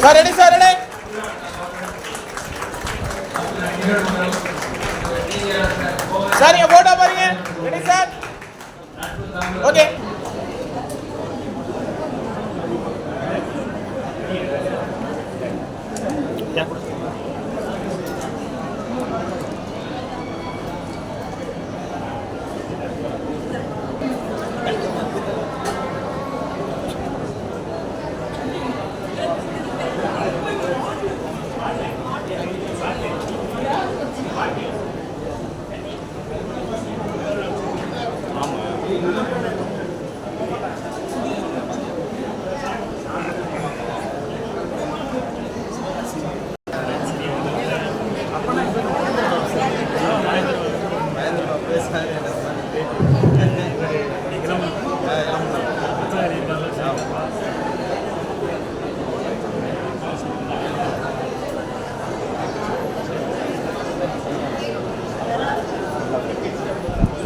Sir ready sir ready sir நீங்க photo பாருங்க. Ready sir okay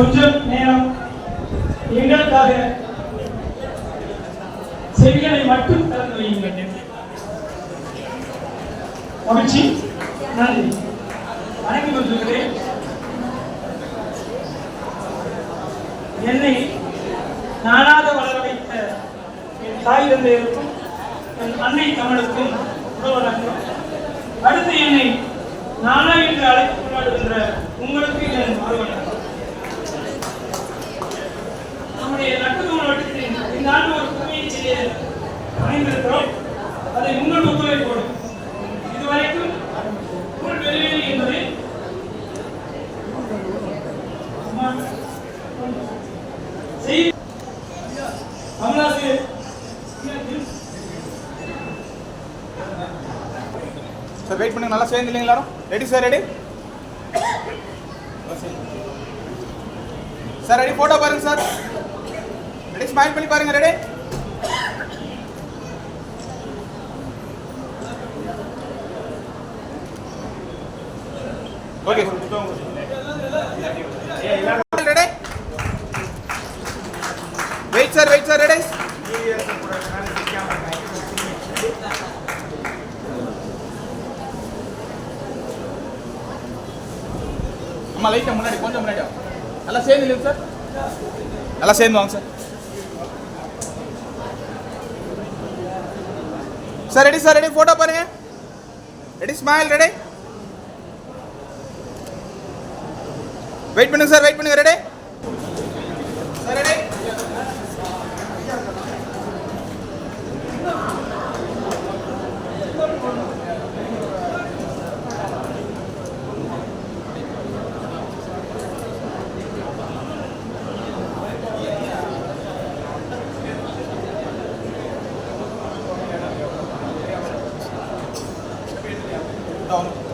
கொஞ்சம் நேரம் எங்களுக்காக செவிகளை மட்டும் திறந்து வையுங்கள். மகிழ்ச்சி. நன்றி. வணங்கி கொண்டிருக்கிறேன் என்னை நானாக வளர வைத்த என் தாய் தந்தையருக்கும் என் அன்னை தமிழுக்கும் உறவணக்கம் அடுத்து என்னை நானா என்று அழைத்து அமைந்திருக்கிறோம் அதை உங்கள் ஒத்துழைப்போடு இதுவரைக்கும் நூல் வெளியீடு என்பது சுமார் சார் வெயிட் பண்ணுங்க. நல்லா சேர்ந்து இல்லைங்க எல்லாரும்? Ready sir ready sir ready photo பாருங்க சார் ரெடி ஸ்மைல் பண்ணி பாருங்க ready wait sir wait sir ready அம்மா லைட்டை முன்னாடி கொஞ்சம் முன்னாடி நல்லா சேர்ந்து இல்லைங்க சார் நல்லா சேர்ந்து வாங்க sir sir ready sir ready photo பாருங்க. ரெடி ஸ்மைல் ரெடி வெயிட் பண்ணுங்க சார் வெயிட் பண்ணுங்க ready sir ready down.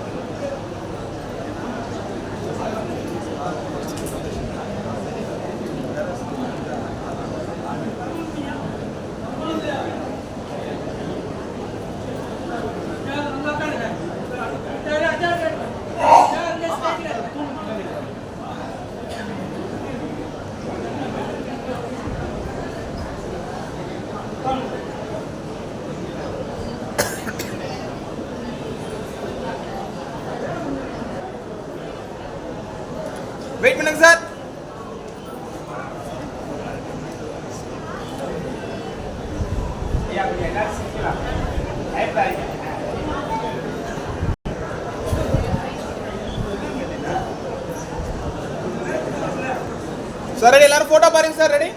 Wait பண்ணுங்க சார் சார் ரெடி பாருங்க சார் ரெடி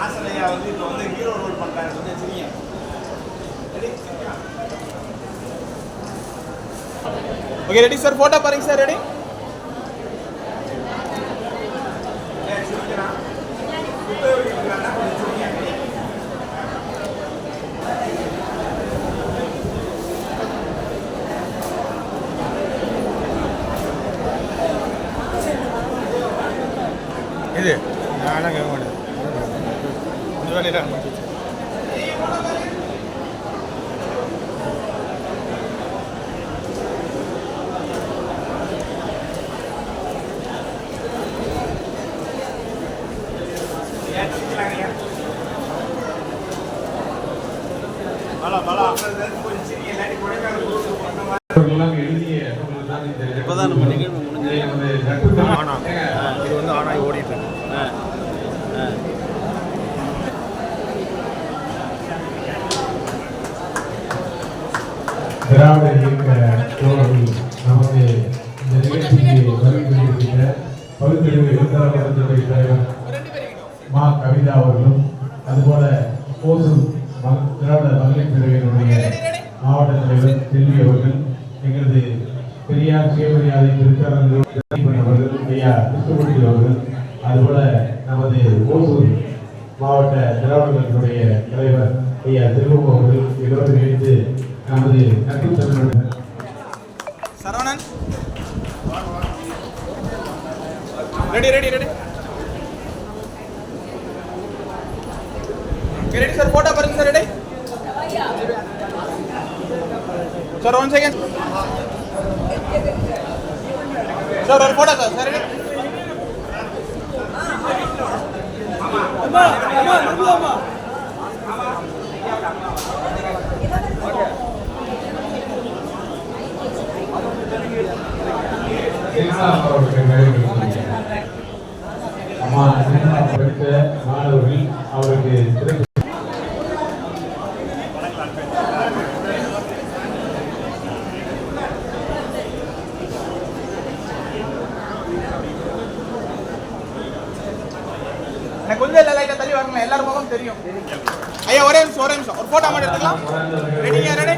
ஆசனையா வந்து இப்போ வந்து ஹீரோ ரோல் பண்றாரு கொஞ்சம் சிரிங்க. ஓகே ரெடி சார் போட்டோ பாருங்க சார் ரெடி ஏன் சிரிக்கிறான் புத்தகம் இருக்கிறான்னா கொஞ்சம் சிரிங்க இது நானும் கேட்க மாட்டேன் இந்த வேலையில் அவர்களெல்லாம் எழுதிய நூல்கள் தான் இந்த இப்பதான் நம்ம நிகழ்வு முடிஞ்சது. ஆனா இது வந்து ஆனாய் ஓடிட்டு இருக்கு திராவிட இயக்க தோழர்கள் நமக்கு இந்த நிகழ்ச்சிக்கு வருகின்ற பகுத்தறிவு தலைவர் மா கவிதா அவர்களும் அதுபோல ஓசூர் ம- திராவிட மகளிர் பிரிவினுடைய மாவட்ட தலைவர் செல்வி அவர்கள் எங்களது பெரியார் சுயமரியாதை திருத்தரங்கள் அவர்கள் ஐயா கிருஷ்ணமூர்த்தி அவர்கள் அதுபோல நமது ஓசூர் மாவட்ட திராவிடர்களுடைய தலைவர் ஐயா செல்வம் அவர்கள் எல்லோரும் இணைந்து நமது நட்புத்தன்மையுடன் Saravanan. Ready ready ready ready sir photo பாருங்க sir ready sir one second sir ஒரு போட்டோ சார் சார் அம்மா மாணவர்கள் அவருக்கு இல்லை லைட்டாக தள்ளி வாங்க எல்லாரும் முகம் தெரியும். ஐயா ஒரே நிமிஷம் ஒரே நிமிஷம். ஒரு போட்டோ மட்டும் எடுத்துக்கலாம். ரெடிங்க ரெடி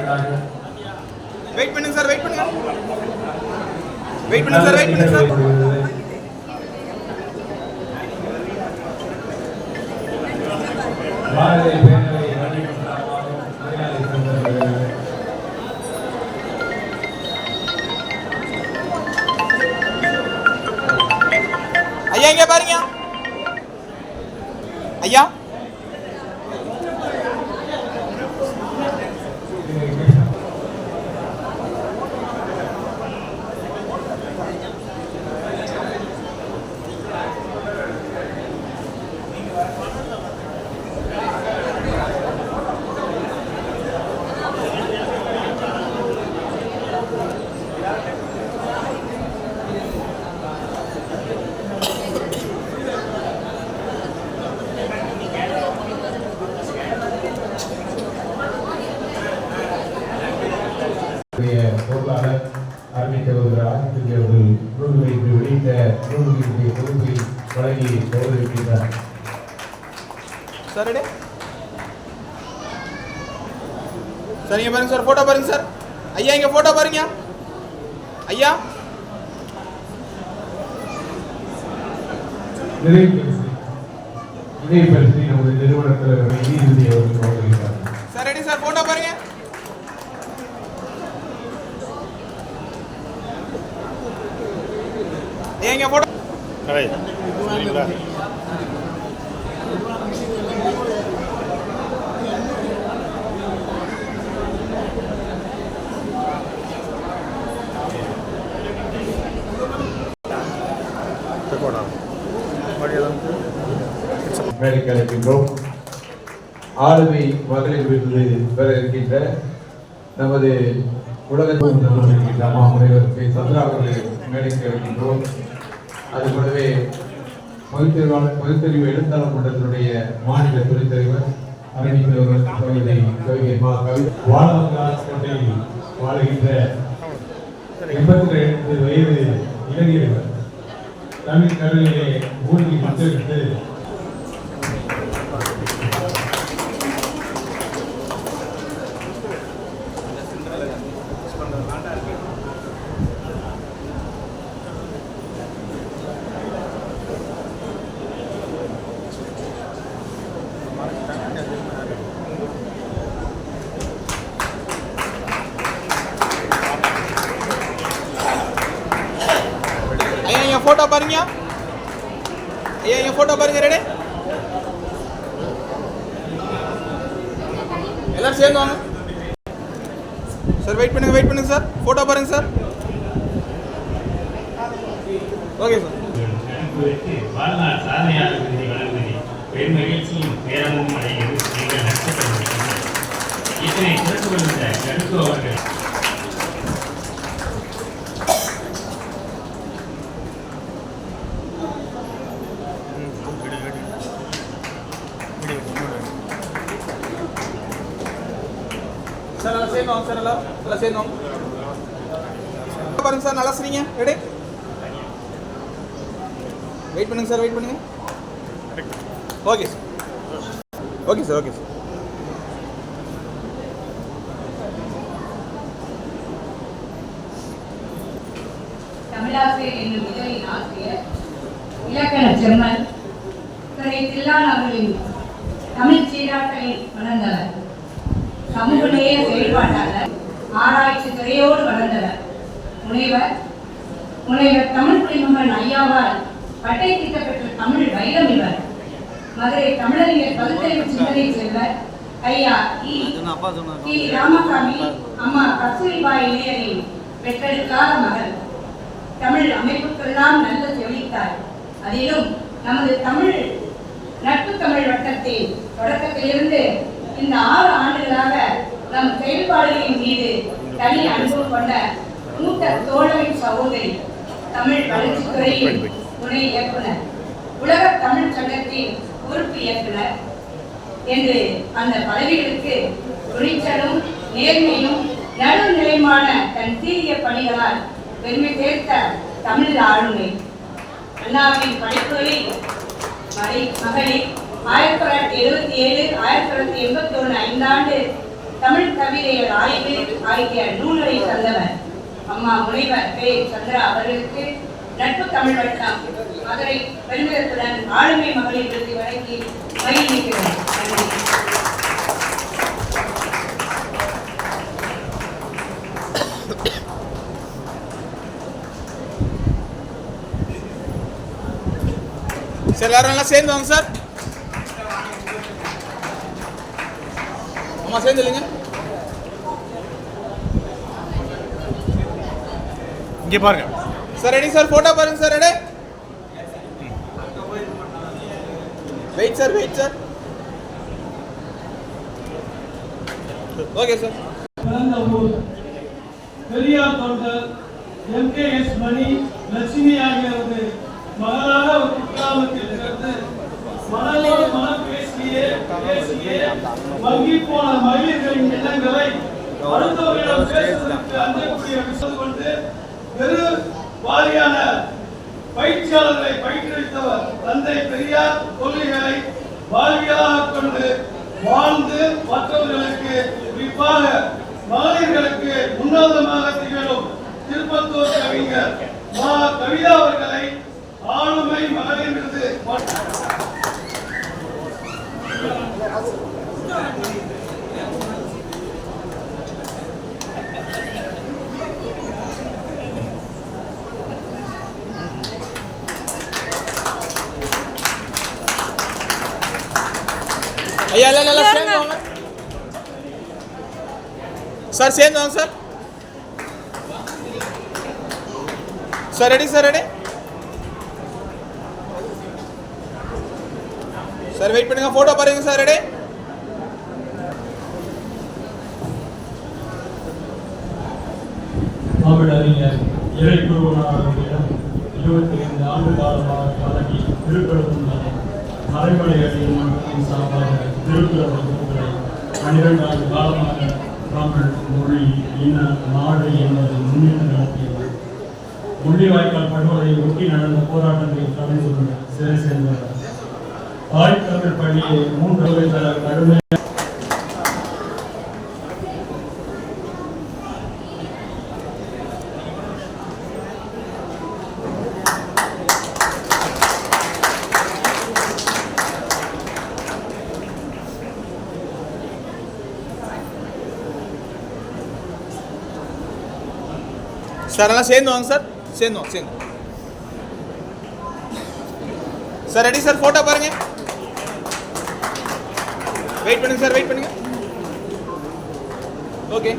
வெயிட் பண்ணுங்க சார் வெயிட் பண்ணுங்க. வெயிட் பண்ணுங்க சார் வெயிட் பண்ணுங்க sir Bharatiya sir ready sir இங்கே பாருங்க சார் ஃபோட்டோ பாருங்க சார் ஐயா இங்கே ஃபோட்டோ பாருங்க. ஐயா. நிறைவு பரிசு நிறுவனத்தில் சார் ரெடி சார் போட்டோ பாருங்க ஏங்க இங்க போட்டோ கடை சரிங்களா ரெக்கார்ட் ஆகும் மறுபடியும் மேடைக்கு அழைக்கின்றோம் ஆளுமை மகளிர் விருது பெற இருக்கின்ற நமது உலகத்தில் இருக்கின்ற அம்மா முனைவருக்கு சந்திரா அவர்களை மேடைக்கு அழைக்கின்றோம் அது கூடவே பகுத்தறிவாளர் பகுத்தறிவு எழுத்தாளர் மன்றத்தினுடைய மாநில துணைத் தலைவர் கவிதை கவிதை மா கவி வாழ்வங்காட்டை வாழுகின்ற எண்பத்தி ரெண்டு வயது இளைஞர்கள் தமிழ் கடலிலே மூழ்கி முத்தெடுத்து பாருங்க சார். Okay sir. வாழ்நாள் சார் சேர்ந்தோம் சார் எல்லாம் சேர்ந்தோம். வாங்க பாருங்க சார் நல்லா சரிங்க. ரெடி வெயிட் பண்ணுங்க சார் வெயிட் பண்ணுங்க. Okay sir okay sir okay sir தமிழாசிரியர் என்னும் இதழின் ஆசிரியர் இலக்கண தில்லான் அவர்களின் தமிழ் வளர்ந்தவர். சமூக நேய செயல்பாட்டாளர் ஆராய்ச்சி துறையோடு வளர்ந்தவர். முனைவர் முனைவர் தமிழ் குடிமகன் ஐயாவால் பட்டை திட்டப்பெற்ற தமிழ் வைரம் இவர். மதுரை தமிழறிஞர் பகுத்தறிவு சிந்தனை செல்வர் ஐயா இ. டி ராமசாமி அம்மா கஸ்தூரிபாய் இளையரின் பெற்றெடுக்காத மகள். தமிழ் அமைப்புக்கெல்லாம் நல்ல செவித்தார் அதிலும் நமது தமிழ் நட்பு தமிழ் வட்டத்தின் தொடக்கத்திலிருந்து இந்த ஆறு ஆண்டுகளாக நம் செயல்பாடுகளின் மீது தனி அனுபவம் கொண்ட மூத்த தோழமை சகோதரி தமிழ் வளர்ச்சித்துறையின் துணை இயக்குனர் உலக தமிழ் சங்கத்தின் பொறுப்பு இயக்குனர் என்று அந்த பதவிகளுக்கு துணிச்சலும் நேர்மையும் நடுநிலைமான தன் சீரிய பணிகளால் பெருமை சேர்த்த தமிழ் ஆளுமை. அண்ணாவின் படைப்புகளில் மறை மகளிர் ஆயிரத்தி தொள்ளாயிரத்தி எழுபத்தி ஏழு ஆயிரத்தி தொள்ளாயிரத்தி எண்பத்தி ஒன்று ஐந்தாண்டு தமிழ் கவிதைகள் ஆய்வு ஆகிய நூல்களை தந்தவர். அம்மா முனைவர் பே சந்திரா அவர்களுக்கு நட்பு தமிழ் வட்டம். மதுரை பெருமிதத்துடன் ஆளுமை மகளிர் விருது வழங்கி மகிழ்கிறோம் சார் எல்லாரும் எல்லாம் சேர்ந்து வாங்க சார்? ஆமாம் சேர்ந்து இல்லைங்க. இங்கே பாருங்க. சார் ரெடி சார் போட்டோ பாருங்க sir ready wait sir wait sir okay sir பிறந்த ஊர் பெரியார் தொண்டர் M. K. S. Mani Lakshmi ஆகியோரது மகளாக ஒரு குக்கிராமத்தில் பிறந்து மனதோடு மனம் பேசியே பேசியே மங்கி போன மகளிர்களின் எண்ணங்களை அடுத்தவர்களிடம் பேசுவதற்கு அஞ்சக்கூடிய விஷயம் கொண்டு பெரு வாரியான பயிற்சியாளர்களை பயிற்றுவித்தவர் தந்தை பெரியார் கொள்கைகளை வாழ்வியலாக கொண்டு வாழ்ந்து மற்றவர்களுக்கு குறிப்பாக மகளிர்களுக்கு உன்னதமாக திகழும் திருப்பத்தூர் கவிஞர் மா. கவிதா அவர்களை ஆளுமை மகளிர் விருது ஐயா எல்லாம் எல்லாம் சேர்ந்து வாங்க சார் சேர்ந்து வாங்க sir. Sir ready sir ready sir wait பண்ணுங்க. போட்டோ பாருங்க சார் ரெடி தமிழறிஞர் இறைக்குருவனார் அவர்களிடம் இருபத்தி ஐந்து ஆண்டு காலமாக பழகி சார்பாக திருக்குறள் வகுப்புகளை பன்னிரண்டு ஆண்டு காலமாக தமிழ் மொழி இன நாடு என்பதை முன்னிட்டு நடத்தியவர் முள்ளிவாய்க்கால் படுகொலை ஒட்டி நடந்த போராட்டத்தில் கலந்து கொண்ட சிறை சேர்ந்தவர் தாய் தமிழ் பள்ளியை மூன்று கடுமை சார் எல்லாம் சேர்ந்து வாங்க சார் சேர்ந்து வாங்க சேர்ந்து சார் ரெடி சார் ஃபோட்டோ பாருங்க. வெயிட் பண்ணுங்க சார் வெயிட் பண்ணுங்க. ஓகே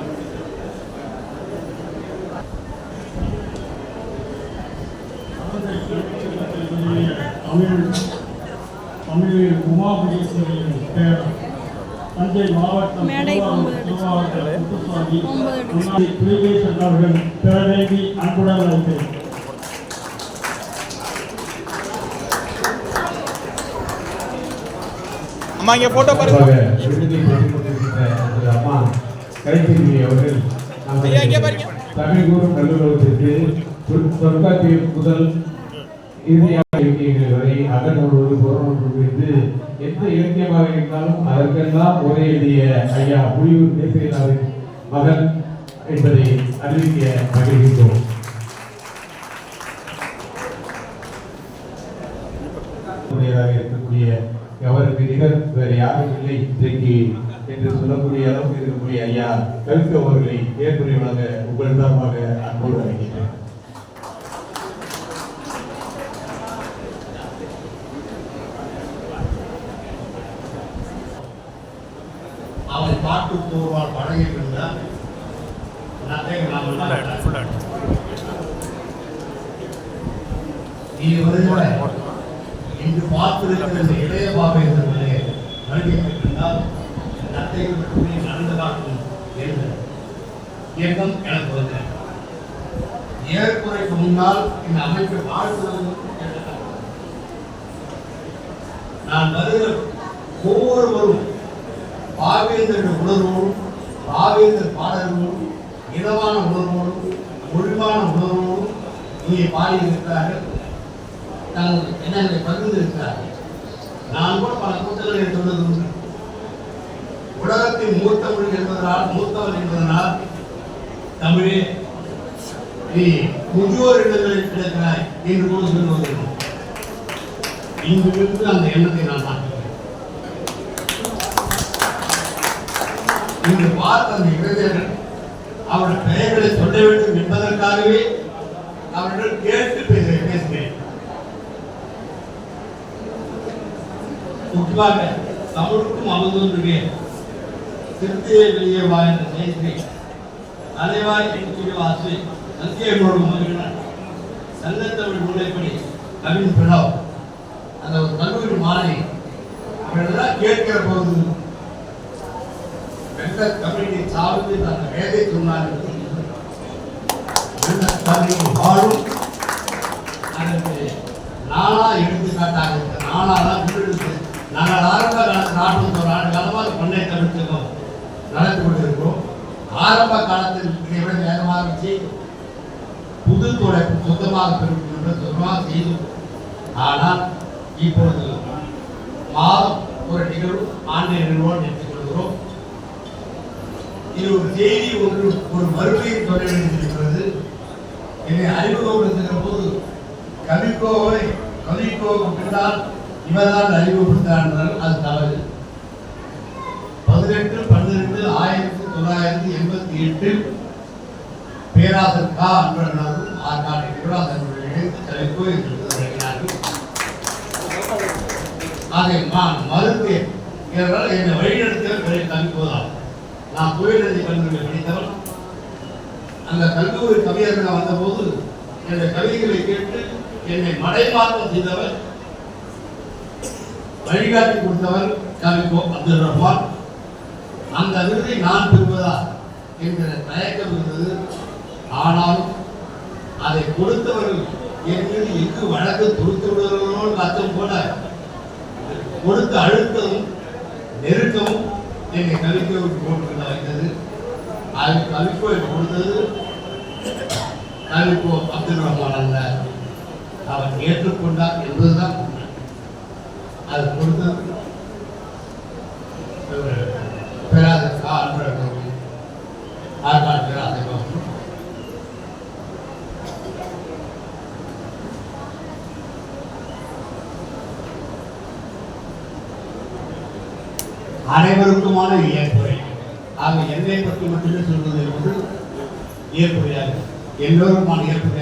தமிழ் தமிழ் உமாபுரீஸ்வரியின் பேரன். அன்புடன் அழைக்கிறேன் அம்மா இங்க போட்டோ பாருங்க. அம்மா அவர்கள். தமிழ் கூறும் கல்லூரத்திற்கு தொற்காப்பியம் முதல் இறுதியாக வரை அகநூலோடு புறநூல் குறித்து எந்த இலக்கியமாக இருந்தாலும் அதற்கெல்லாம் ஒரே எழுதிய ஐயா முடிவு தேசியநாதன் மகன் என்பதை அறிவிக்க மகிழ்கின்றோம். இருக்கக்கூடிய அவருக்கு நிகர் வேறு யாரும் இல்லை இன்றைக்கு என்று சொல்லக்கூடிய அளவுக்கு இருக்கக்கூடிய ஐயா கல்வி அவர்களை ஏற்புரையாக உங்கள் சார்பாக அன்போடு அழைக்கின்றேன். அவன் பாட்டு கூறுவார் பழகியிருந்தால் இது வருகிற இன்று பார்த்திருக்கிற இந்த இளைய பாபேந்திரர்களே நடித்திருந்தால் நத்தை மட்டுமே நடந்து காட்டும் என்று இயக்கம் எனக்கு வந்தேன் ஏற்புரைக்கு முன்னால் இந்த அமைப்பு கேட்டேன். நான் வருகிற ஒவ்வொருவரும் பாவேந்தர் உணர்வோடும் பாவேந்தர் பாடல்களோடும் இதமான உணர்வோடும் ஒழுங்கான உணர்வோடும் இங்கே பாடியிருக்கிறார்கள். தங்கள் எண்ணங்களை பகிர்ந்திருக்கிறார்கள். நான் கூட பல கூட்டங்களை சொன்னது உண்டு. உலகத்தின் மூத்தவர்கள் என்பதனால் மூத்தவர் என்பதனால் தமிழே நீ முதியோர் இடங்களில் கிடக்கிறாய் என்று கூட சொல்லுவதில்லை. இங்கிருந்து அந்த எண்ணத்தை நான் மாற்றேன் இன்று பார்த்த அந்த இளைஞர்கள் அவருடைய பெயர்களை சொல்ல வேண்டும் என்பதற்காகவே அவர்கள் கேட்டு பேச பேசுகிறேன். முக்கியமாக தமிழுக்கும் அமுதொன்றுமே திருத்தியை வெளியே வா என்ற செய்தி அலைவாய் என்று வாசி சத்தியமோடு மகிழ்ந்தார் தமிழ் நூலைப்படி கவின் பிரணவ் அந்த ஒரு கல்லூரி மாறி அவர்களெல்லாம் கேட்கிற போது வெள்ள தமிழை சார்ந்து அந்த வேதை சொன்னார்கள் வெள்ள தமிழ் வாழும் அதற்கு நானா எடுத்துக்காட்டாக இருக்க நானா தான் நாங்கள் ஆரம்ப காலத்து நாற்பத்தி ஒரு ஆண்டு காலமாக பண்ணை தமிழ்ச்சகம் நடத்தி கொண்டிருக்கிறோம் ஆரம்ப காலத்தில் விட வேகமாக வச்சு புது துறைப்பு சொந்தமாக பெறுகின்ற சொந்தமாக செய்து ஆனால் இப்பொழுது மாதம் ஒரு நிகழ்வு ஆண்டு நிகழ்வோடு எடுத்துக் இது ஒரு செய்தி ஒன்று ஒரு மறுபடியும் சொல்ல வேண்டியிருக்கிறது. என்னை அறிமுகப்படுத்துகிற போது கவிக்கோவை கவிக்கோவை பின்னால் இவர்தான் அறிமுகப்படுத்தார் என்றால் அது தவறு. பதினெட்டு பன்னிரெண்டு ஆயிரத்தி தொள்ளாயிரத்தி எண்பத்தி எட்டில் பேராசர் கா. அன்பழகனும் ஆற்காடு பேராசர் இணைந்து கவிக்கோ என்று தொடங்கினார்கள் அதை நான் மறுத்தேன். என்றால் என்னை வழிநடத்த கவிக்கோதான். நான் புயலதி கல்லூரியில் படித்தவன் அந்த கல்லூரி கவியர்கள் வந்தபோது என்னுடைய கவிதைகளை கேட்டு என்னை மடைமாற்றம் செய்தவர் வழிகாட்டி கொடுத்தவர் கவிக்கோ அப்துல் ரஹ்மான் அந்த விருதை நான் பெறுவதா என்கிற தயக்கம் இருந்தது. ஆனால் அதை கொடுத்தவர்கள் என் எங்கு வழக்கு தொடுத்து விடுவார்களோ அச்சம் போல கொடுத்த அழுத்தமும் நெருக்கமும் என்னை கவிக்கோவுக்கு போட்டு வைத்தது அது கவிக்கோ கொடுத்தது கவிக்கோ அப்துல் ரஹ்மான் அல்ல அவன் ஏற்றுக்கொண்டார் என்பதுதான் அது கொடுத்தது பெறாத பேராதர் கா பெறாத அனைவரும் முக்கியமான அவர்கள். ஆக என்னை பற்றி மட்டுமே சொல்வது என்பது இயற்புரையாக எல்லோருமான இயற்புரையாக